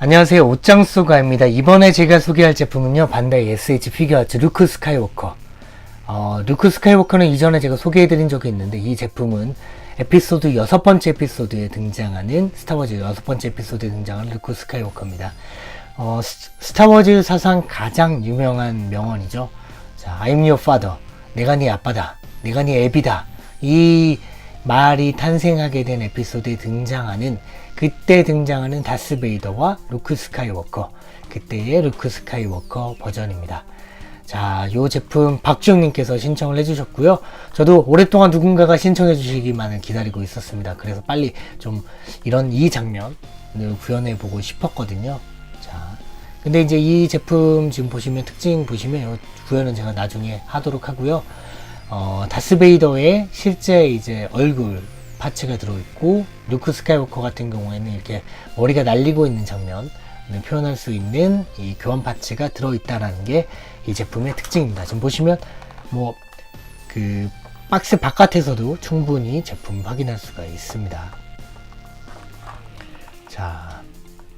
안녕하세요. 옷장수가입니다. 이번에 제가 소개할 제품은요, 반다이 SH 피규어츠 루크 스카이워커. 어, 루크 스카이워커는 이전에 제가 소개해드린 적이 있는데, 이 제품은 에피소드 여섯 번째 에피소드에 등장하는, 스타워즈 여섯 번째 에피소드에 등장하는 루크 스카이워커입니다. 어, 스- 스타워즈 사상 가장 유명한 명언이죠. 자, I'm your father. 내가 네 아빠다. 내가 네 애비다. 이 말이 탄생하게 된 에피소드에 등장하는 그때 등장하는 다스베이더와 루크 스카이워커 그때의 루크 스카이워커 버전입니다. 자, 요 제품 박주영님께서 신청을 해주셨고요. 저도 오랫동안 누군가가 신청해 주시기만을 기다리고 있었습니다. 그래서 빨리 좀 이런 이 장면을 구현해 보고 싶었거든요. 자, 근데 이제 이 제품 지금 보시면 특징 보시면 요 구현은 제가 나중에 하도록 하고요. 어, 다스베이더의 실제 이제 얼굴 파츠가 들어있고 루크 스카이워커 같은 경우에는 이렇게 머리가 날리고 있는 장면을 표현할 수 있는 이 교환 파츠가 들어있다라는 게 이 제품의 특징입니다. 지금 보시면 뭐 그 박스 바깥에서도 충분히 제품 확인할 수가 있습니다. 자,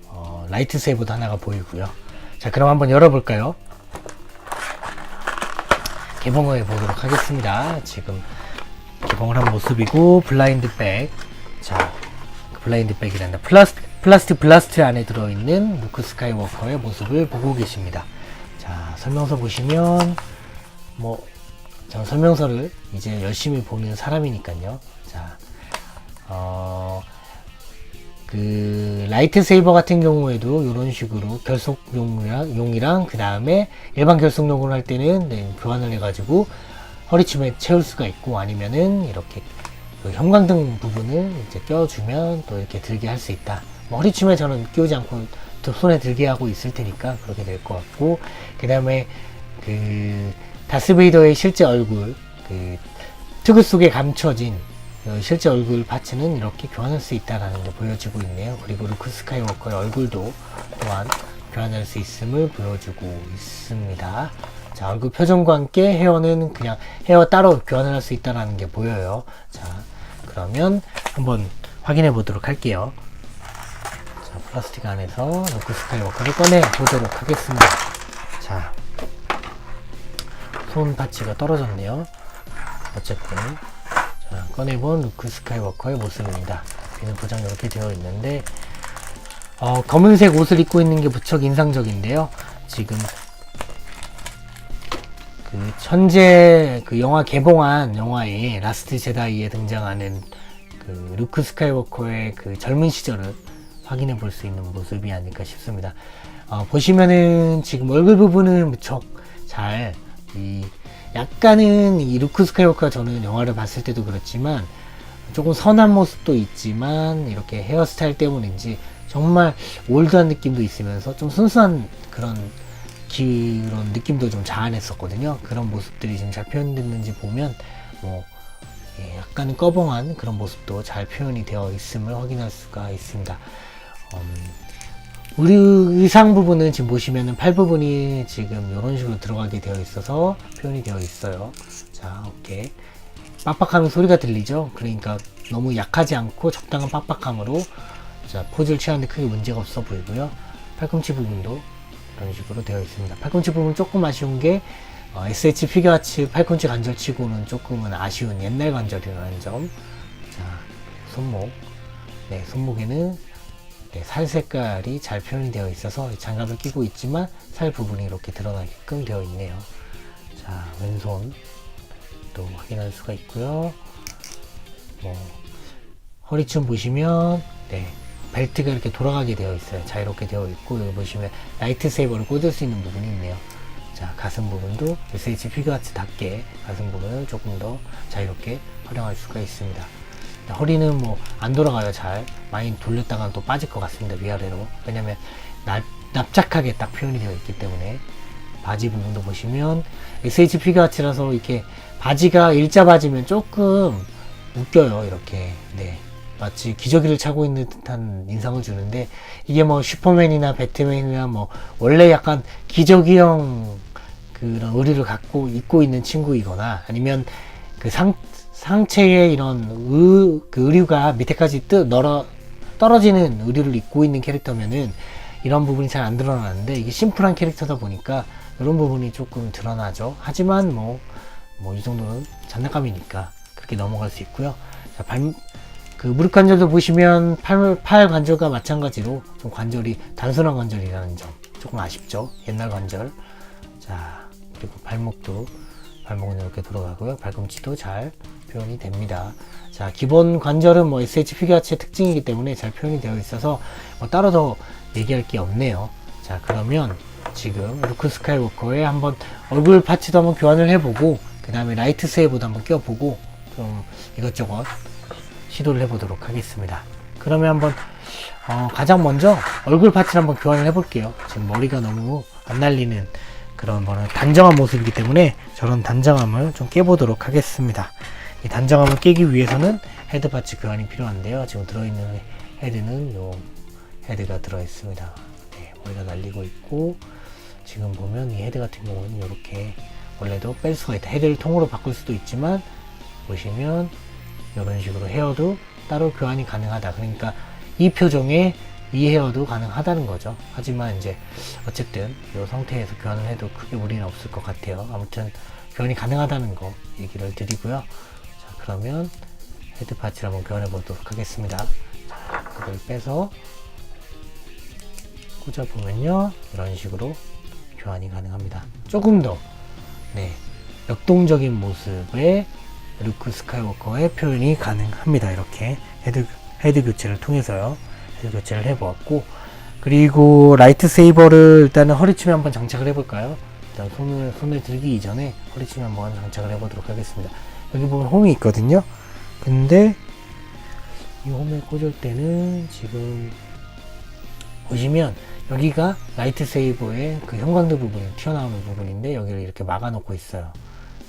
어, 라이트 세이버도 하나가 보이고요. 자, 그럼 한번 열어볼까요? 개봉을 해보도록 하겠습니다. 지금 개봉을 한 모습이고 블라인드 백. 자, 그 블라인드 백이란다. 플라스틱, 플라스틱 블라스트 안에 들어있는 루크 스카이워커의 모습을 보고 계십니다. 자, 설명서 보시면 뭐 전 설명서를 이제 열심히 보는 사람이니까요. 자, 어, 그 라이트 세이버 같은 경우에도 이런 식으로 결속용이랑 용이랑 그 다음에 일반 결속용을 할 때는 네, 교환을 해가지고 허리춤에 채울 수가 있고 아니면은 이렇게 그 형광등 부분을 이제 껴주면 또 이렇게 들게 할 수 있다. 뭐 허리춤에 저는 끼우지 않고 또 손에 들게 하고 있을 테니까 그렇게 될 것 같고 그 다음에 그 다스베이더의 실제 얼굴 그 특우 속에 감춰진 어, 실제 얼굴 파츠는 이렇게 교환할 수 있다는 게 보여지고 있네요. 그리고 루크 스카이워커의 얼굴도 또한 교환할 수 있음을 보여주고 있습니다. 자, 얼굴 표정과 함께 헤어는 그냥 헤어 따로 교환을 할 수 있다는 게 보여요. 자, 그러면 한번 확인해 보도록 할게요. 자, 플라스틱 안에서 루크 스카이워커를 꺼내 보도록 하겠습니다. 자, 손 파츠가 떨어졌네요. 어쨌든 자, 꺼내본 루크 스카이워커의 모습입니다. 비늘 포장 이렇게 되어 있는데 어, 검은색 옷을 입고 있는 게 무척 인상적인데요. 지금 그 현재 그 영화 개봉한 영화에 라스트 제다이에 등장하는 그 루크 스카이워커의 그 젊은 시절을 확인해 볼 수 있는 모습이 아닐까 싶습니다. 어, 보시면은 지금 얼굴 부분은 무척 잘, 이, 약간은 이 루크 스카이워커가 저는 영화를 봤을 때도 그렇지만 조금 선한 모습도 있지만 이렇게 헤어스타일 때문인지 정말 올드한 느낌도 있으면서 좀 순수한 그런 그런 느낌도 좀 자아냈었거든요. 그런 모습들이 지금 잘 표현됐는지 보면 뭐 예, 약간은 꺼벙한 그런 모습도 잘 표현이 되어 있음을 확인할 수가 있습니다. 음, 우리 의상 부분은 지금 보시면은 팔 부분이 지금 이런 식으로 들어가게 되어 있어서 표현이 되어 있어요. 자, 어깨. 빡빡하면 소리가 들리죠? 그러니까 너무 약하지 않고 적당한 빡빡함으로 자, 포즈를 취하는데 크게 문제가 없어 보이고요. 팔꿈치 부분도 이런 식으로 되어 있습니다. 팔꿈치 부분 조금 아쉬운 게 어, SH 피겨아츠 팔꿈치 관절치고는 조금은 아쉬운 옛날 관절이라는 점. 자, 손목. 네, 손목에는 네, 살 색깔이 잘 표현이 되어 있어서 장갑을 끼고 있지만 살 부분이 이렇게 드러나게끔 되어 있네요. 자, 왼손 또 확인할 수가 있고요. 뭐 허리춤 보시면 네 벨트가 이렇게 돌아가게 되어 있어요. 자유롭게 되어 있고 여기 보시면 라이트 세이버를 꽂을 수 있는 부분이 있네요. 자 가슴 부분도 SH 피규어츠 답게 가슴 부분을 조금 더 자유롭게 활용할 수가 있습니다. 자, 허리는 뭐 안 돌아가요. 잘 많이 돌렸다가 또 빠질 것 같습니다. 위아래로. 왜냐면 납, 납작하게 딱 표현이 되어 있기 때문에 바지 부분도 보시면 SH 피규어츠라서 이렇게 바지가 일자 바지면 조금 웃겨요. 이렇게. 네. 마치 기저귀를 차고 있는 듯한 인상을 주는데 이게 뭐 슈퍼맨이나 배트맨이나 뭐 원래 약간 기저귀형 그런 의류를 갖고 입고 있는 친구이거나 아니면 그 상, 상체에 이런 의, 그 의류가 밑에까지 뜨, 널어, 떨어지는 의류를 입고 있는 캐릭터면은 이런 부분이 잘 안 드러나는데 이게 심플한 캐릭터다 보니까 이런 부분이 조금 드러나죠. 하지만 뭐, 뭐 이 정도는 장난감이니까 그렇게 넘어갈 수 있고요. 자, 발, 그 무릎 관절도 보시면 팔, 팔 관절과 마찬가지로 좀 관절이 단순한 관절이라는 점 조금 아쉽죠. 옛날 관절. 자, 그리고 발목도 발목은 이렇게 돌아가고요. 발꿈치도 잘 표현이 됩니다. 자, 기본 관절은 뭐 SH 피규어츠의 특징이기 때문에 잘 표현이 되어 있어서 뭐 따로 더 얘기할 게 없네요. 자, 그러면 지금 루크 스카이워커의 한번 얼굴 파츠도 한번 교환을 해보고 그 다음에 라이트 세이브도 한번 껴보고 좀 이것저것 시도를 해보도록 하겠습니다. 그러면 한번 어, 가장 먼저 얼굴 파츠를 한번 교환을 해볼게요. 지금 머리가 너무 안 날리는 그런 뭐는 단정한 모습이기 때문에 저런 단정함을 좀 깨보도록 하겠습니다. 이 단정함을 깨기 위해서는 헤드 파츠 교환이 필요한데요. 지금 들어있는 헤드는 요 헤드가 들어있습니다. 네, 머리가 날리고 있고 지금 보면 이 헤드 같은 경우는 이렇게 원래도 뺄 수가 있다. 헤드를 통으로 바꿀 수도 있지만 보시면 이런 식으로 헤어도 따로 교환이 가능하다. 그러니까 이 표정에 이 헤어도 가능하다는 거죠. 하지만 이제 어쨌든 이 상태에서 교환을 해도 크게 무리는 없을 것 같아요. 아무튼 교환이 가능하다는 거 얘기를 드리고요. 자, 그러면 헤드 파츠를 한번 교환해 보도록 하겠습니다. 자, 그걸 빼서 꽂아 보면요. 이런 식으로 교환이 가능합니다. 조금 더 네, 역동적인 모습의 루크 스카이워커의 표현이 가능합니다. 이렇게 헤드, 헤드 교체를 통해서요. 교체를 해보았고, 그리고 라이트 세이버를 일단은 허리춤에 한번 장착을 해볼까요? 일단 손을, 손을 들기 이전에 허리춤에 한번 장착을 해보도록 하겠습니다. 여기 보면 홈이 있거든요. 근데 이 홈에 꽂을 때는 지금 보시면 여기가 라이트 세이버의 그 형광등 부분, 튀어나오는 부분인데 여기를 이렇게 막아놓고 있어요.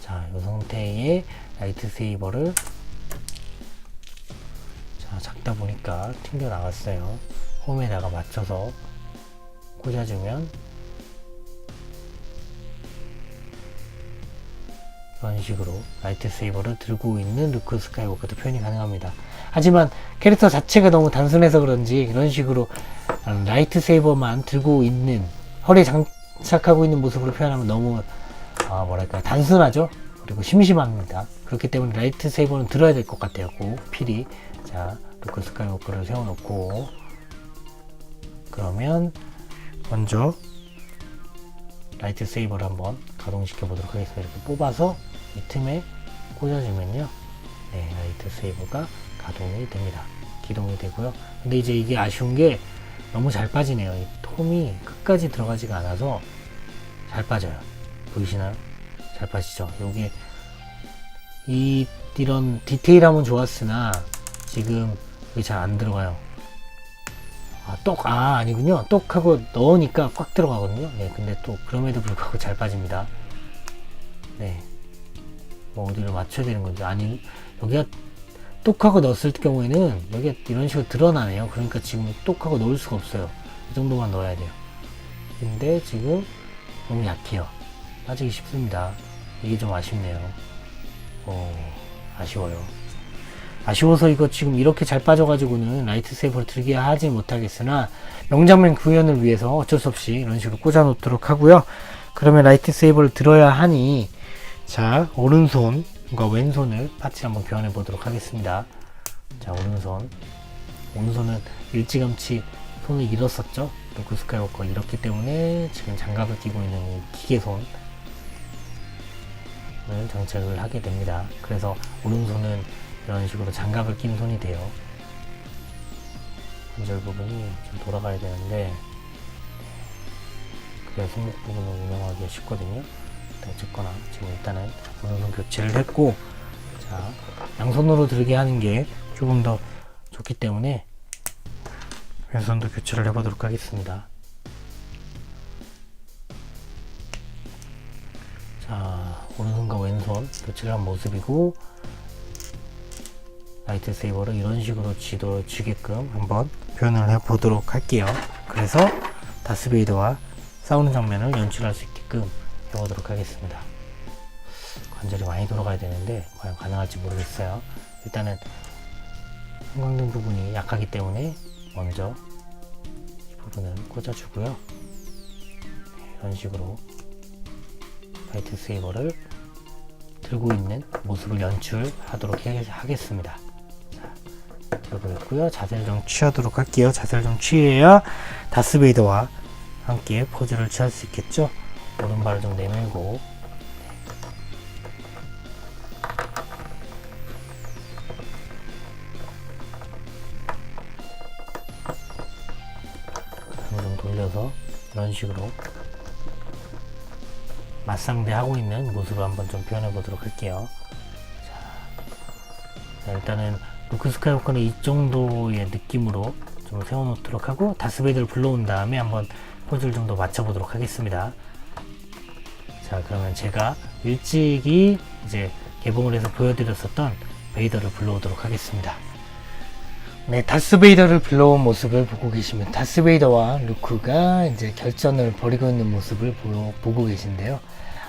자, 이 상태의 라이트 세이버를 자, 작다 보니까 튕겨 나갔어요. 홈에다가 맞춰서 꽂아주면 이런 식으로 라이트 세이버를 들고 있는 루크 스카이워커도 표현이 가능합니다. 하지만 캐릭터 자체가 너무 단순해서 그런지 이런 식으로 라이트 세이버만 들고 있는 허리에 장착하고 있는 모습으로 표현하면 너무 아 뭐랄까 단순하죠? 그리고 심심합니다. 그렇기 때문에 라이트 세이버는 들어야 될 것 같아요. 꼭 필히. 자 루크 스카이워커를 세워놓고 그러면 먼저 라이트 세이버를 한번 가동시켜 보도록 하겠습니다 이렇게 뽑아서 이 틈에 꽂아주면요 네 라이트 세이버가 가동이 됩니다 기동이 되고요 근데 이제 이게 아쉬운 게 너무 잘 빠지네요. 이 톰이 끝까지 들어가지가 않아서 잘 빠져요. 보이시나요? 잘 빠지죠? 요게 이 이런 디테일함은 좋았으나 지금 여기 잘안 들어가요. 아, 똑, 아, 아니군요. 똑 하고 넣으니까 꽉 들어가거든요. 네, 근데 또 그럼에도 불구하고 잘 빠집니다. 네. 뭐 어디를 맞춰야 되는 건지. 아니, 여기가 똑하고 넣었을 경우에는 여기 이런 식으로 드러나네요. 그러니까 지금 똑하고 넣을 수가 없어요. 이 정도만 넣어야 돼요. 근데 지금 너무 약해요. 빠지기 쉽습니다. 이게 좀 아쉽네요. 어, 아쉬워요. 아쉬워서 이거 지금 이렇게 잘 빠져가지고는 라이트 세이버를 들게 하지 못하겠으나 명장면 구현을 위해서 어쩔 수 없이 이런 식으로 꽂아 놓도록 하고요. 그러면 라이트 세이버를 들어야 하니 자 오른손 과 왼손을 파츠 한번 교환해 보도록 하겠습니다. 자, 오른손. 오른손은 일찌감치 손을 잃었었죠? 루크 스카이워커 잃었기 때문에 지금 장갑을 끼고 있는 이 기계손을 장착을 하게 됩니다. 그래서 오른손은 이런 식으로 장갑을 낀 손이 돼요. 관절 부분이 좀 돌아가야 되는데 그래야 손목 부분을 운영하기가 쉽거든요. 어쨌거나 지금 일단은 오른손 교체를 했고 자 양손으로 들게 하는 게 조금 더 좋기 때문에 왼손도 교체를 해보도록 하겠습니다 자 오른손과 왼손 교체를 한 모습이고 라이트 세이버를 이런 식으로 지도 주게끔 한번 표현을 해 보도록 할게요 그래서 다스베이더와 싸우는 장면을 연출할 수 있게끔 해보도록 하겠습니다. 관절이 많이 돌아가야 되는데 과연 가능할지 모르겠어요. 일단은 형광등 부분이 약하기 때문에 먼저 부분을 꽂아주고요. 네, 이런 식으로 라이트 세이버를 들고 있는 모습을 연출하도록 해- 하겠습니다. 있고요. 자세를 좀 취하도록 할게요. 자세를 좀 취해야 다스베이더와 함께 포즈를 취할 수 있겠죠. 오른발을 좀 내밀고 좀 돌려서 이런 식으로 맞상대 하고 있는 모습을 한번 좀 표현해 보도록 할게요. 자, 자, 일단은 루크 스카이워커는 이 정도의 느낌으로 좀 세워놓도록 하고 다스베이드를 불러온 다음에 한번 포즈를 좀 더 맞춰보도록 하겠습니다. 자 그러면 제가 일찍이 이제 개봉을 해서 보여드렸었던 베이더를 불러오도록 하겠습니다. 네, 다스베이더를 불러온 모습을 보고 계시면 다스베이더와 루크가 이제 결전을 벌이고 있는 모습을 보, 보고 계신데요.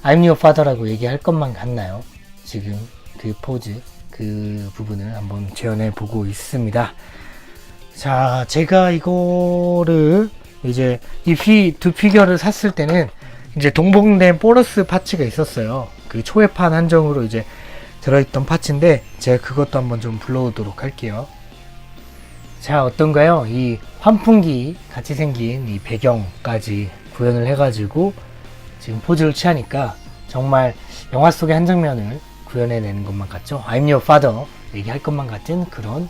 I'm your father라고 얘기할 것만 같나요? 지금 그 포즈, 그 부분을 한번 재현해 보고 있습니다. 자, 제가 이거를 이제 이 두 피겨를 샀을 때는 이제 동봉된 보너스 파츠가 있었어요. 그 초회판 한정으로 이제 들어있던 파츠인데 제가 그것도 한번 좀 불러오도록 할게요. 자, 어떤가요? 이 환풍기 같이 생긴 이 배경까지 구현을 해가지고 지금 포즈를 취하니까 정말 영화 속의 한 장면을 구현해내는 것만 같죠? I'm your father 얘기할 것만 같은 그런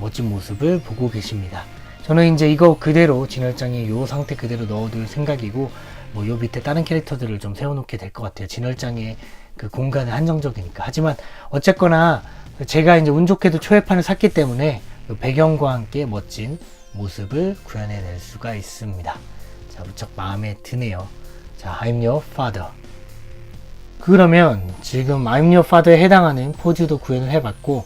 멋진 모습을 보고 계십니다. 저는 이제 이거 그대로 진열장에 요 상태 그대로 넣어둘 생각이고 뭐 요 밑에 다른 캐릭터들을 좀 세워놓게 될 것 같아요. 진열장에 그 공간은 한정적이니까. 하지만 어쨌거나 제가 이제 운 좋게도 초회판을 샀기 때문에 그 배경과 함께 멋진 모습을 구현해낼 수가 있습니다. 자, 무척 마음에 드네요. 자, I'm your father. 그러면 지금 I'm your father에 해당하는 포즈도 구현을 해봤고,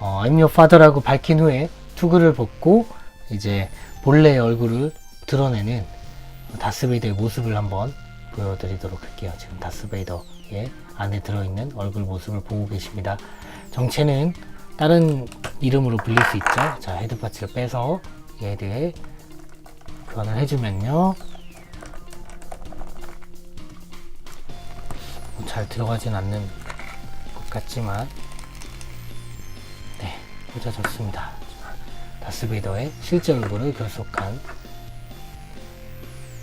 어, I'm your father라고 밝힌 후에 투구를 벗고 이제 본래의 얼굴을 드러내는 다스베이더의 모습을 한번 보여드리도록 할게요. 지금 다스베이더의 안에 들어있는 얼굴 모습을 보고 계십니다. 정체는 다른 이름으로 불릴 수 있죠. 자, 헤드 파츠를 빼서 대해 교환을 해주면요. 잘 들어가진 않는 것 같지만, 네, 꽂아졌습니다. 다스베이더의 실제 얼굴을 결속한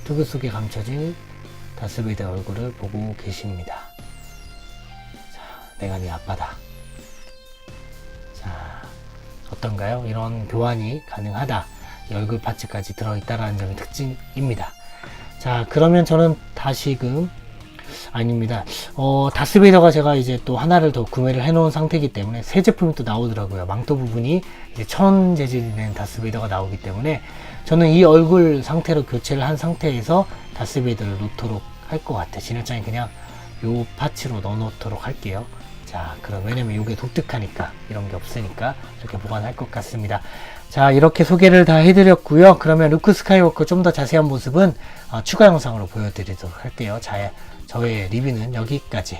투구 속에 감춰진 다스베이더 얼굴을 보고 계십니다. 자, 내가 네 아빠다. 자, 어떤가요? 이런 교환이 가능하다. 이 얼굴 파츠까지 들어있다라는 점이 특징입니다. 자, 그러면 저는 다시금 아닙니다. 어, 다스베이더가 제가 이제 또 하나를 더 구매를 해놓은 상태이기 때문에 새 제품이 또 나오더라고요. 망토 부분이 이제 천 재질이 된 다스베이더가 나오기 때문에 저는 이 얼굴 상태로 교체를 한 상태에서 다스베이더를 놓도록 할 것 같아요. 진열장에 그냥 요 파츠로 넣어 놓도록 할게요. 자, 그럼 왜냐면 이게 독특하니까 이런 게 없으니까 이렇게 보관할 것 같습니다. 자, 이렇게 소개를 다 해드렸고요. 그러면 루크 스카이워커 좀 더 자세한 모습은 어, 추가 영상으로 보여드리도록 할게요. 자, 저의 리뷰는 여기까지